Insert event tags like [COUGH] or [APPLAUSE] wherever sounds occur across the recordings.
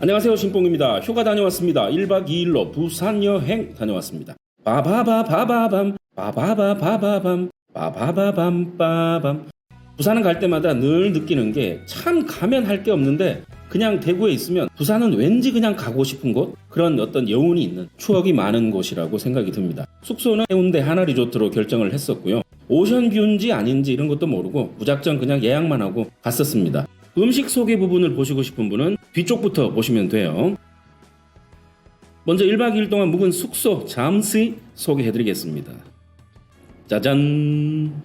안녕하세요 신뽕입니다. 휴가 다녀왔습니다. 1박 2일로 부산 여행 다녀왔습니다. 바바바바바밤 바바바바바밤 바바바밤빠밤 부산은 갈 때마다 늘 느끼는 게 참 가면 할 게 없는데 그냥 대구에 있으면 부산은 왠지 그냥 가고 싶은 곳 그런 어떤 여운이 있는 추억이 많은 곳이라고 생각이 듭니다. 숙소는 해운대 하나 리조트로 결정을 했었고요. 오션뷰인지 아닌지 이런 것도 모르고 무작정 그냥 예약만 하고 갔었습니다. 음식 소개 부분을 보시고 싶은 분은 뒤쪽부터 보시면 돼요. 먼저 1박 2일 동안 묵은 숙소 잠시 소개해 드리겠습니다. 짜잔!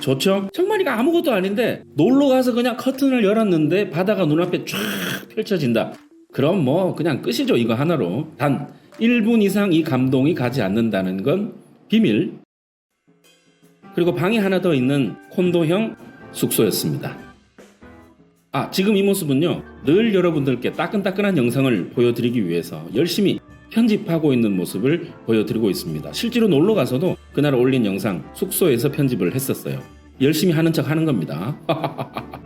좋죠? 정말이가 아무것도 아닌데 놀러 가서 그냥 커튼을 열었는데 바다가 눈앞에 쫙 펼쳐진다. 그럼 뭐 그냥 끝이죠 이거 하나로. 단 1분 이상 이 감동이 가지 않는다는 건 비밀. 그리고 방이 하나 더 있는 콘도형 숙소였습니다. 아 지금 이 모습은요 늘 여러분들께 따끈따끈한 영상을 보여드리기 위해서 열심히 편집하고 있는 모습을 보여드리고 있습니다. 실제로 놀러 가서도 그날 올린 영상 숙소에서 편집을 했었어요. 열심히 하는 척 하는 겁니다. [LAUGHS]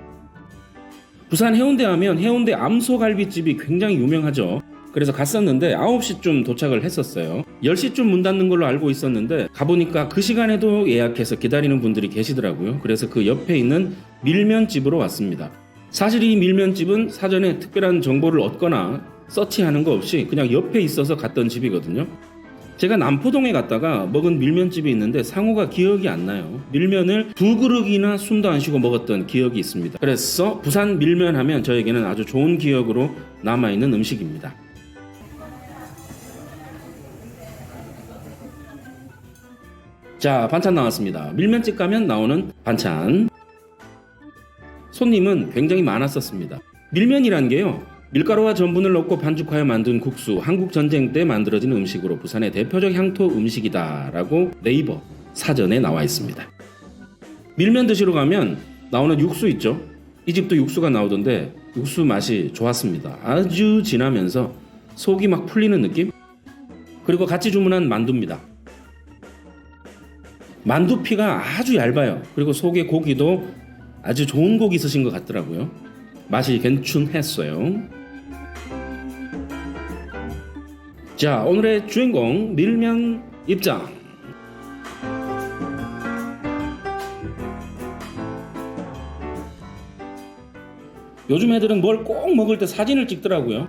부산 해운대 하면 해운대 암소갈비집이 굉장히 유명하죠. 그래서 갔었는데 9시쯤 도착을 했었어요. 10시쯤 문 닫는 걸로 알고 있었는데 가보니까 그 시간에도 예약해서 기다리는 분들이 계시더라고요. 그래서 그 옆에 있는 밀면집으로 왔습니다. 사실 이 밀면집은 사전에 특별한 정보를 얻거나 서치하는 거 없이 그냥 옆에 있어서 갔던 집이거든요. 제가 남포동에 갔다가 먹은 밀면집이 있는데 상호가 기억이 안 나요. 밀면을 두 그릇이나 숨도 안 쉬고 먹었던 기억이 있습니다. 그래서 부산 밀면 하면 저에게는 아주 좋은 기억으로 남아있는 음식입니다. 자, 반찬 나왔습니다. 밀면집 가면 나오는 반찬. 손님은 굉장히 많았었습니다. 밀면이란 게요. 밀가루와 전분을 넣고 반죽하여 만든 국수, 한국 전쟁 때 만들어진 음식으로 부산의 대표적 향토 음식이다라고 네이버 사전에 나와 있습니다. 밀면 드시러 가면 나오는 육수 있죠? 이 집도 육수가 나오던데 육수 맛이 좋았습니다. 아주 진하면서 속이 막 풀리는 느낌? 그리고 같이 주문한 만두입니다. 만두피가 아주 얇아요. 그리고 속에 고기도 아주 좋은 고기 쓰신 것 같더라고요. 맛이 괜춘했어요. 자, 오늘의 주인공 밀면 입장. 요즘 애들은 뭘 꼭 먹을 때 사진을 찍더라고요.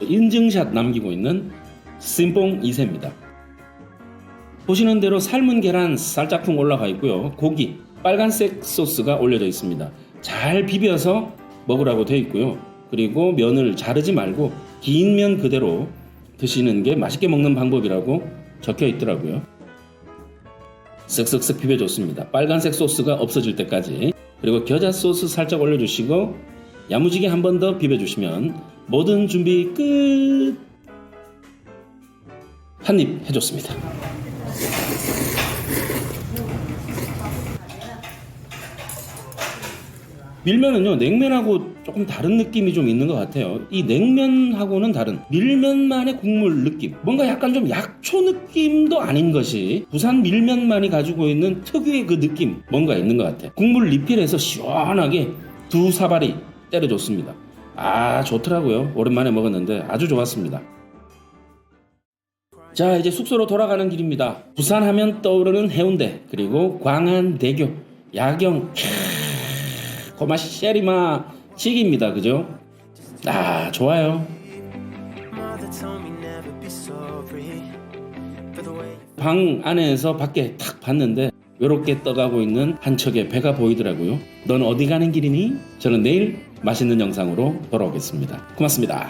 인증샷 남기고 있는 심뽕 2세입니다. 보시는 대로 삶은 계란 살짝쿵 올라가 있고요. 고기 빨간색 소스가 올려져 있습니다. 잘 비벼서 먹으라고 되어 있고요. 그리고 면을 자르지 말고 긴 면 그대로 드시는 게 맛있게 먹는 방법이라고 적혀 있더라고요. 쓱쓱쓱 비벼줬습니다. 빨간색 소스가 없어질 때까지. 그리고 겨자 소스 살짝 올려주시고 야무지게 한 번 더 비벼주시면 모든 준비 끝. 한 입 해줬습니다. 밀면은요 냉면하고 조금 다른 느낌이 좀 있는 것 같아요. 이 냉면하고는 다른 밀면만의 국물 느낌. 뭔가 약간 좀 약초 느낌도 아닌 것이 부산 밀면만이 가지고 있는 특유의 그 느낌 뭔가 있는 것 같아요. 국물 리필해서 시원하게 두 사발이 때려줬습니다. 아 좋더라고요. 오랜만에 먹었는데 아주 좋았습니다. 자 이제 숙소로 돌아가는 길입니다. 부산 하면 떠오르는 해운대 그리고 광안대교 야경 고마 쉐리마 찌기입니다. 그죠? 아, 좋아요. 방 안에서 밖에 탁 봤는데 외롭게 떠가고 있는 한 척의 배가 보이더라고요. 넌 어디 가는 길이니? 저는 내일 맛있는 영상으로 돌아오겠습니다. 고맙습니다.